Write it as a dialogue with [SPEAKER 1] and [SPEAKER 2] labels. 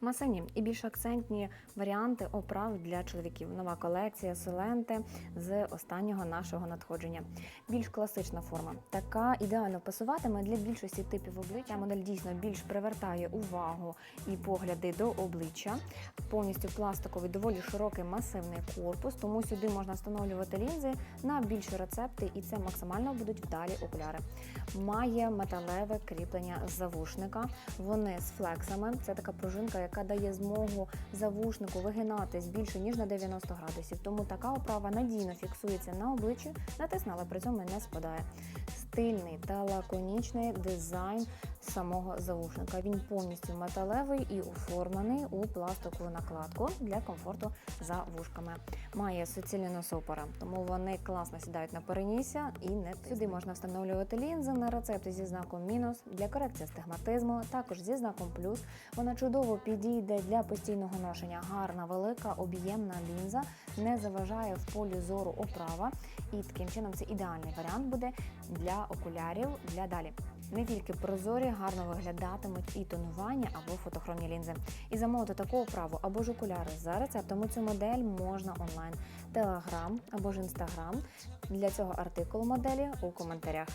[SPEAKER 1] Масивні і більш акцентні варіанти оправ для чоловіків. Нова колекція Соленте з останнього нашого надходження. Більш класична форма. Така ідеально пасуватиме для більшості типів обличчя. Модель дійсно більш привертає увагу і погляди до обличчя. Повністю пластиковий, доволі широкий масивний корпус, тому сюди можна встановлювати лінзи на більші рецепти, і це максимально будуть вдалі окуляри. Має металеве кріплення завушника. Вони з флексами. Це така пружинка, яка дає змогу завушнику вигинатись більше ніж на 90 градусів. Тому така оправа надійно фіксується на обличчі, натиснула при цьому не спадає. Стильний та лаконічний дизайн самого завушника. Він повністю металевий і оформлений у пластикову накладку для комфорту за вушками. Має суцільні носопора, тому вони класно сідають на перенісся і не сюди можна встановлювати лінзи на рецепти зі знаком мінус для корекції стигматизму, також зі знаком плюс. Вона чудово підійде для постійного ношення. Гарна, велика, об'ємна лінза не заважає в полі зору оправа, і таким чином це ідеальний варіант буде для окулярів для далі. Не тільки прозорі, гарно виглядатимуть і тонування або фотохромні лінзи. І замовити таку оправу або ж окуляри за рецептом. Цю модель можна онлайн, телеграм або ж інстаграм. Для цього артикулу моделі у коментарях.